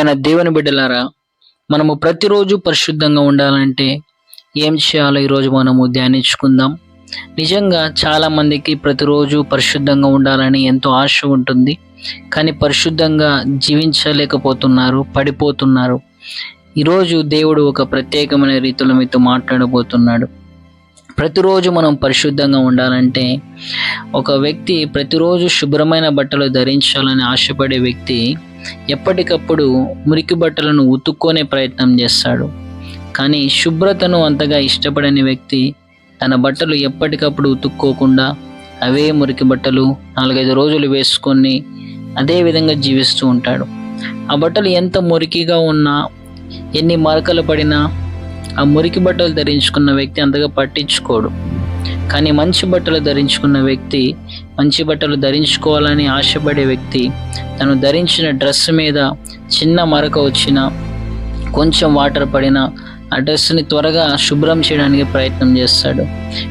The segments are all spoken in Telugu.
ప్రియమైన దేవుని బిడ్డలారా మనము ప్రతిరోజు పరిశుద్ధంగా ఉండాలంటే ఏం చేయాలో ఈరోజు మనము ధ్యానించుకుందాం. నిజంగా చాలామందికి ప్రతిరోజు పరిశుద్ధంగా ఉండాలని ఎంతో ఆశ ఉంటుంది. కానీ పరిశుద్ధంగా జీవించలేకపోతున్నారు పడిపోతున్నారు. ఈరోజు దేవుడు ఒక ప్రత్యేకమైన రీతిలో మీతో మాట్లాడబోతున్నాడు. ప్రతిరోజు మనం పరిశుద్ధంగా ఉండాలంటే ఒక వ్యక్తి ప్రతిరోజు శుభ్రమైన బట్టలు ధరించాలని ఆశపడే వ్యక్తి ఎప్పటికప్పుడు మురికి బట్టలను ఉతుక్కునే ప్రయత్నం చేస్తాడు. కానీ శుభ్రతను అంతగా ఇష్టపడని వ్యక్తి తన బట్టలు ఎప్పటికప్పుడు ఉతుక్కోకుండా అవే మురికి బట్టలు నాలుగైదు రోజులు వేసుకొని అదే విధంగా జీవిస్తూ ఉంటాడు. ఆ బట్టలు ఎంత మురికిగా ఉన్నా ఎన్ని మరకలు పడినా ఆ మురికి బట్టలు ధరించుకున్న వ్యక్తి అంతగా పట్టించుకోడు. కానీ మంచి బట్టలు ధరించుకున్న వ్యక్తి మంచి బట్టలు ధరించుకోవాలని ఆశపడే వ్యక్తి తను ధరించిన డ్రెస్ మీద చిన్న మరక వచ్చిన కొంచెం వాటర్ పడిన ఆ డ్రెస్ని త్వరగా శుభ్రం చేయడానికి ప్రయత్నం చేస్తాడు.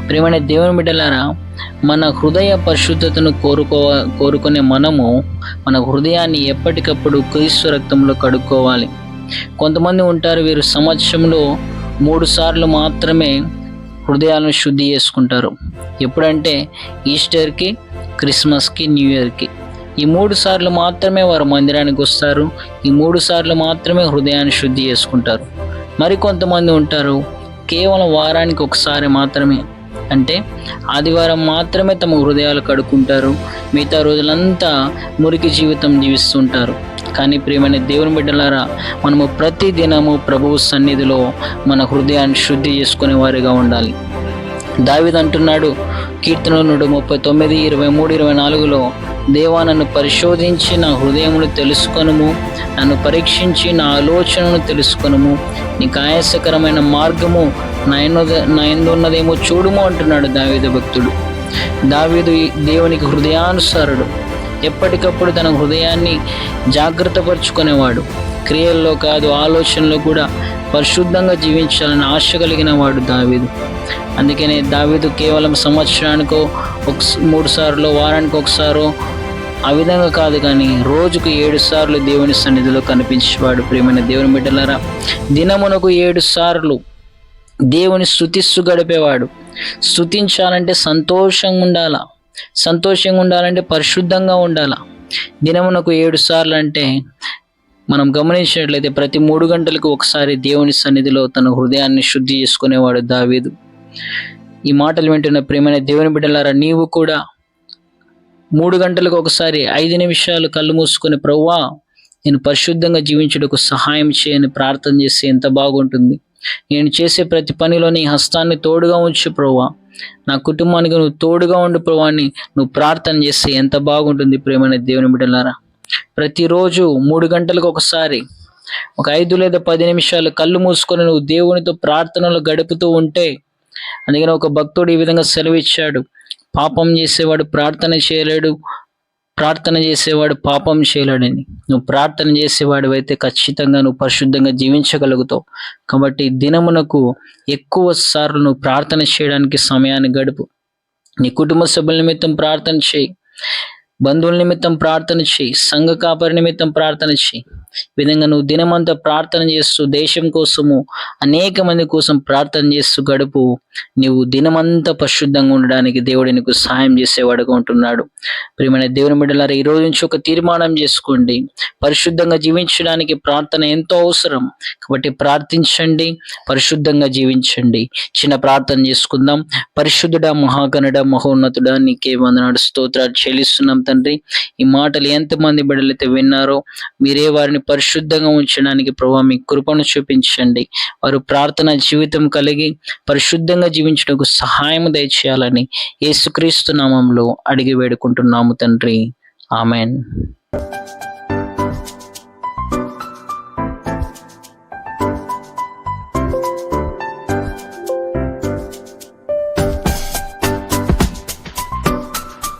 ప్రేమైన దేవుని బిడ్డలారా మన హృదయ పరిశుద్ధతను కోరుకో కోరుకునే మనము మన హృదయాన్ని ఎప్పటికప్పుడు క్రీస్తు రక్తంలో కడుక్కోవాలి. కొంతమంది ఉంటారు వీరు సంవత్సరంలో మూడు సార్లు మాత్రమే హృదయాలను శుద్ధి చేసుకుంటారు. ఎప్పుడంటే ఈస్టర్కి క్రిస్మస్కి న్యూ ఇయర్కి. ఈ మూడు సార్లు మాత్రమే వారు మందిరానికి వస్తారు. ఈ మూడు సార్లు మాత్రమే హృదయాన్ని శుద్ధి చేసుకుంటారు. మరి కొంతమంది ఉంటారు కేవలం వారానికి ఒకసారి మాత్రమే. అంటే ఆదివారం మాత్రమే తమ హృదయాలు కడుక్కుంటారు. మిగతా రోజులంతా మురికి జీవితం జీవిస్తుంటారు. కానీ ప్రియమైన దేవుని బిడ్డలారా మనము ప్రతి దినము ప్రభువు సన్నిధిలో మన హృదయాన్ని శుద్ధి చేసుకునే వారిగా ఉండాలి. దావిద్ అంటున్నాడు కీర్తనలు నూట ముప్పై తొమ్మిది ఇరవై మూడు ఇరవై నాలుగులో దేవా నన్ను పరిశోధించి నా హృదయమును తెలుసుకొనుము నన్ను పరీక్షించి నా ఆలోచనను తెలుసుకొనుము. నీకు ఆయాసకరమైన మార్గము నా ఎందున్నదేమో చూడుము అంటున్నాడు దావేద భక్తుడు. దావీదు దేవునికి హృదయానుసారుడు. ఎప్పటికప్పుడు తన హృదయాన్ని జాగ్రత్తపరుచుకునేవాడు. క్రియల్లో కాదు ఆలోచనలో కూడా పరిశుద్ధంగా జీవించాలని ఆశ కలిగిన వాడు దావీదు. అందుకనే దావీదు కేవలం సంవత్సరానికో ఒక మూడు సార్లు వారానికి ఒకసారో ఆ విధంగా కాదు కానీ రోజుకు ఏడు సార్లు దేవుని సన్నిధిలో కనిపించేవాడు. ప్రియమైన దేవుని బిడ్డలారా దినమునకు ఏడు సార్లు దేవుని స్థుతిస్తూ గడిపేవాడు. స్థుతించాలంటే సంతోషంగా ఉండాలా? సంతోషంగా ఉండాలంటే పరిశుద్ధంగా ఉండాల. దినమునకు ఏడు సార్లు అంటే మనం గమనించినట్లయితే ప్రతి మూడు గంటలకు ఒకసారి దేవుని సన్నిధిలో తన హృదయాన్ని శుద్ధి చేసుకునేవాడు దావీదు. ఈ మాటలు వింటున్న ప్రేమైన దేవుని బిడ్డలారా నీవు కూడా మూడు గంటలకు ఒకసారి ఐదు నిమిషాలు కళ్ళు మూసుకొని ప్రవ్వా నేను పరిశుద్ధంగా జీవించుటకు సహాయం చేయని ప్రార్థన చేస్తే ఎంత బాగుంటుంది. నేను చేసే ప్రతి పనిలో నీ హస్తాన్ని తోడుగా ఉంచు ప్రభా నా కుటుంబానికి నువ్వు తోడుగా ఉండు ప్రభాని నువ్వు ప్రార్థన చేస్తే ఎంత బాగుంటుంది ప్రేమైన దేవుని బిడ్డలారా. ప్రతిరోజు మూడు గంటలకు ఒకసారి ఒక ఐదు లేదా పది నిమిషాలు కళ్ళు మూసుకొని నువ్వు దేవునితో ప్రార్థనలు గడుపుతూ ఉంటే అందుకని ఒక భక్తుడు ఈ విధంగా సెలవిచ్చాడు. పాపం చేసేవాడు ప్రార్థన చేయలేడు ప్రార్థన చేసేవాడు పాపం చేయలేడని నువ్వు ప్రార్థన చేసేవాడు అయితే ఖచ్చితంగా నువ్వు పరిశుద్ధంగా జీవించగలుగుతావు. కాబట్టి దినమునకు ఎక్కువ సార్లు నువ్వు ప్రార్థన చేయడానికి సమయాన్ని గడుపు. నీ కుటుంబ సభ్యుల నిమిత్తం ప్రార్థన చేయి. బంధువుల నిమిత్తం ప్రార్థన చేయి. సంఘ కాపరి నిమిత్తం ప్రార్థన చేయి. విధంగా నువ్వు దినమంతా ప్రార్థన చేస్తూ దేశం కోసము అనేక మంది కోసం ప్రార్థన చేస్తూ గడుపు. నువ్వు దినమంతా పరిశుద్ధంగా ఉండడానికి దేవుడు నీకు సహాయం చేసేవాడుగా ఉంటున్నాడు. ప్రియమైన దేవుని బిడ్డలారా ఈ రోజు నుంచి ఒక తీర్మానం చేసుకోండి. పరిశుద్ధంగా జీవించడానికి ప్రార్థన ఎంతో అవసరం. కాబట్టి ప్రార్థించండి పరిశుద్ధంగా జీవించండి. చిన్న ప్రార్థన చేసుకుందాం. పరిశుద్ధుడ మహాగణుడ మహోన్నతుడ నీకే వందనాడు స్తోత్రాలు చెల్లిస్తున్నాం తండ్రి. ఈ మాటలు ఎంతమంది బిడ్డలైతే విన్నారో మీరే వారిని పరిశుద్ధంగా ఉంచడానికి ప్రభావ మీ కృపను చూపించండి. వారు ప్రార్థన జీవితం కలిగి పరిశుద్ధంగా జీవించడానికి సహాయం దయచేయాలని యేసుక్రీస్తు నామంలో అడిగి వేడుకుంటున్నాము తండ్రి. ఆమెన్.